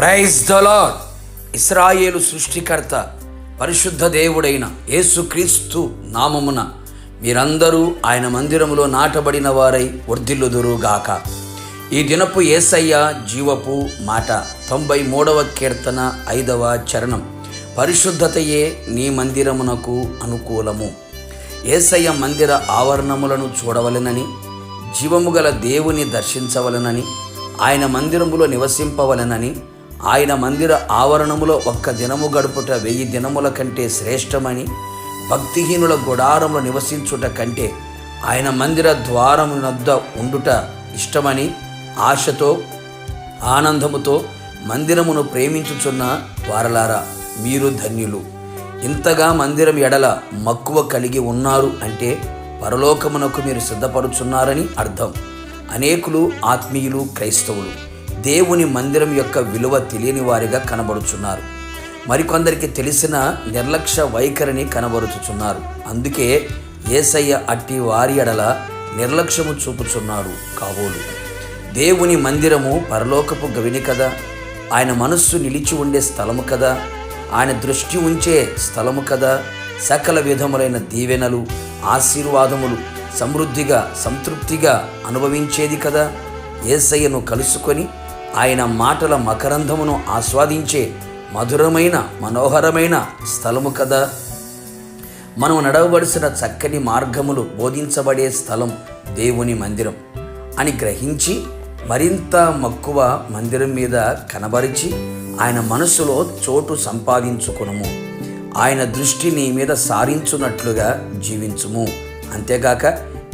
Praise the lord. ఇస్రాయేలు సృష్టికర్త పరిశుద్ధ దేవుడైన యేసుక్రీస్తు నామమున మీరందరూ ఆయన మందిరములో నాటబడిన వారై వర్ధిల్లుదురుగాక. ఈ దినపు ఏసయ్య జీవపు మాట తొంభై మూడవ కీర్తన ఐదవ చరణం. పరిశుద్ధతయే నీ మందిరమునకు అనుకూలము. ఏసయ్య మందిర ఆవరణములను చూడవలెనని జీవము గల దేవుని దర్శించవలెనని ఆయన మందిరములో నివసింపవలెనని ఆయన మందిర ఆవరణములో ఒక్క దినము గడుపుట వెయ్యి దినముల కంటే శ్రేష్టమని భక్తిహీనుల గుడారంలో నివసించుట కంటే ఆయన మందిర ద్వారమునద్ద ఉండుట ఇష్టమని ఆశతో ఆనందముతో మందిరమును ప్రేమించుచున్న వారలారా మీరు ధన్యులు. ఇంతగా మందిరం ఎడల మక్కువ కలిగి ఉన్నారు అంటే పరలోకమునకు మీరు సిద్ధపడుచున్నారని అర్థం. అనేకులు ఆత్మీయులు క్రైస్తవులు. దేవుని మందిరం యొక్క విలువ తెలియని వారిగా కనబడుచున్నారు. మరికొందరికి తెలిసిన నిర్లక్ష్య వైఖరిని కనబరుచుచున్నారు. అందుకే ఏసయ్య అట్టి వారి ఎడల నిర్లక్ష్యము చూపుచున్నాడు కాబోలు. దేవుని మందిరము పరలోకపు గవిని కదా. ఆయన మనస్సు నిలిచి ఉండే స్థలము కదా. ఆయన దృష్టి ఉంచే స్థలము కదా. సకల విధములైన దీవెనలు ఆశీర్వాదములు సమృద్ధిగా సంతృప్తిగా అనుభవించేది కదా. ఏసయ్యను కలుసుకొని ఆయన మాటల మకరంధమును ఆస్వాదించే మధురమైన మనోహరమైన స్థలము కదా. మనం నడవవలసిన చక్కని మార్గములు బోధించబడే స్థలం దేవుని మందిరం అని గ్రహించి మరింత మక్కువ మందిరం మీద కనబరిచి ఆయన మనసులో చోటు సంపాదించుకునుము. ఆయన దృష్టి నీ మీద సారించున్నట్లుగా జీవించుము. అంతేగాక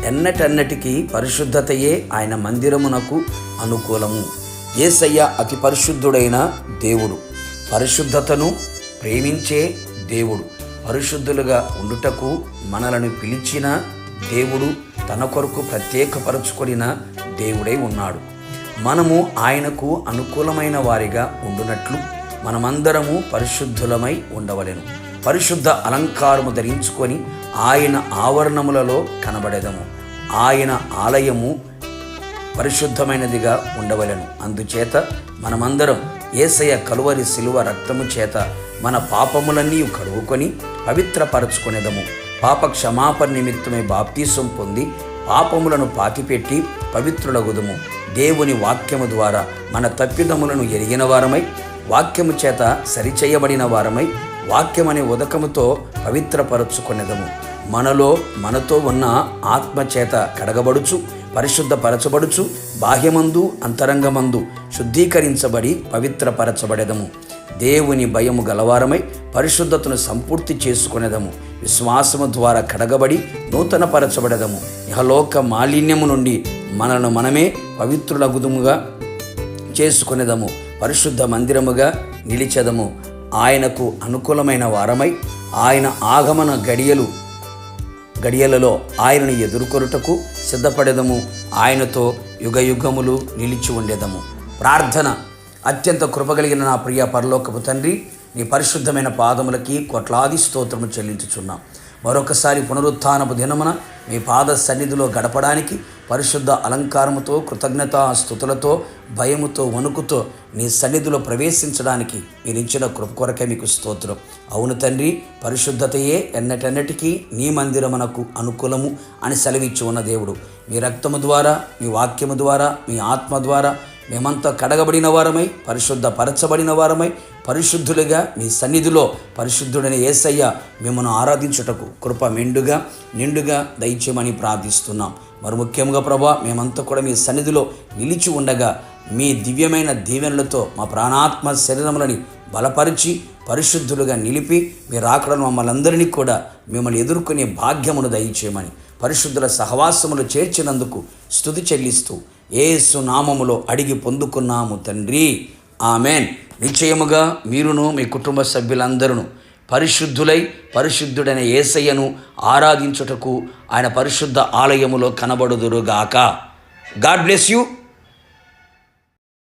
ఎన్నటన్నటికీ పరిశుద్ధతయే ఆయన మందిరమునకు అనుకూలము. ఏసయ్య అతి పరిశుద్ధుడైన దేవుడు. పరిశుద్ధతను ప్రేమించే దేవుడు. పరిశుద్ధులుగా ఉండుటకు మనలను పిలిచిన దేవుడు తన కొరకు ప్రత్యేకపరచుకొనిన దేవుడై ఉన్నాడు. మనము ఆయనకు అనుకూలమైన వారిగా ఉండునట్లు మనమందరము పరిశుద్ధులమై ఉండవలెను. పరిశుద్ధ అలంకారము ధరించుకొని ఆయన ఆవరణములలో కనబడేదము. ఆయన ఆలయము పరిశుద్ధమైనదిగా ఉండవలెను. అందుచేత మనమందరం ఏసయ కలువరి శిలువ రక్తము చేత మన పాపములన్నీ కడుగుకొని పవిత్రపరచుకునేదము. పాప క్షమాపణ నిమిత్తమై బాప్తీసం పొంది పాపములను పాతిపెట్టి పవిత్రులగుదుము. దేవుని వాక్యము ద్వారా మన తప్పిదములను ఎరిగిన వారమై వాక్యము చేత సరిచేయబడిన వారమై వాక్యమనే ఉదకముతో పవిత్రపరచుకునేదము. మనలో మనతో ఉన్న ఆత్మ చేత కడగబడుచు పరిశుద్ధపరచబడుచు బాహ్యమందు అంతరంగమందు శుద్ధీకరించబడి పవిత్రపరచబడేదము. దేవుని భయము గలవారమై పరిశుద్ధతను సంపూర్తి చేసుకునేదము. విశ్వాసము ద్వారా కడగబడి నూతనపరచబడదము. ఇహలోక మాలిన్యము నుండి మనను మనమే పవిత్రులగుదుముగా చేసుకునేదము. పరిశుద్ధ మందిరముగా నిలిచెదము. ఆయనకు అనుకూలమైన వారమై ఆయన ఆగమన గడియలు గడియలలో ఆయనను ఎదుర్కొనుటకు సిద్ధపడేదము. ఆయనతో యుగయుగములు నిలిచి ఉండేదము. ప్రార్థన అత్యంత కృపగలిగిన నా ప్రియ పరలోకపు తండ్రి నీ పరిశుద్ధమైన పాదములకి కోట్లాది స్తోత్రము చెల్లించుచున్నాం. మరొకసారి పునరుత్నపు దినమున మీ పాద సన్నిధిలో గడపడానికి పరిశుద్ధ అలంకారముతో కృతజ్ఞత స్థుతులతో భయముతో వణుకుతో నీ సన్నిధిలో ప్రవేశించడానికి మీరు ఇచ్చిన కృప కొరకే మీకు స్తోత్రం. అవును తండ్రి పరిశుద్ధతయే ఎన్నటెన్నటికీ నీ మందిరమునకు అనుకూలము అని సెలవిచ్చి ఉన్న దేవుడు. మీ రక్తము ద్వారా మీ వాక్యము ద్వారా మీ ఆత్మ ద్వారా మేమంతా కడగబడిన వారమై పరిశుద్ధ పరచబడిన వారమై పరిశుద్ధులుగా మీ సన్నిధిలో పరిశుద్ధుడైన ఏసయ్య మిమ్మల్ని ఆరాధించుటకు కృప మెండుగా నిండుగా దయచేయమని ప్రార్థిస్తున్నాం. మరి ముఖ్యంగా ప్రభా మేమంతా కూడా మీ సన్నిధిలో నిలిచి ఉండగా మీ దివ్యమైన దీవెనలతో మా ప్రాణాత్మ శరీరములని బలపరిచి పరిశుద్ధులుగా నిలిపి మీ రాకడను మమ్మల్ని అందరినీ కూడా మిమ్మల్ని ఎదుర్కొనే భాగ్యమును దయచేయమని పరిశుద్ధుల సహవాసములు చేర్చినందుకు స్థుతి చెల్లిస్తూ ఏసు నామములో అడిగి పొందుకున్నాము తండ్రి. ఆమెన్. నిశ్చయముగా మీరును మీ కుటుంబ సభ్యులందరూ పరిశుద్ధులై పరిశుద్ధుడైన ఏసయ్యను ఆరాధించుటకు ఆయన పరిశుద్ధ ఆలయములో కనబడుదురుగాక. God bless you.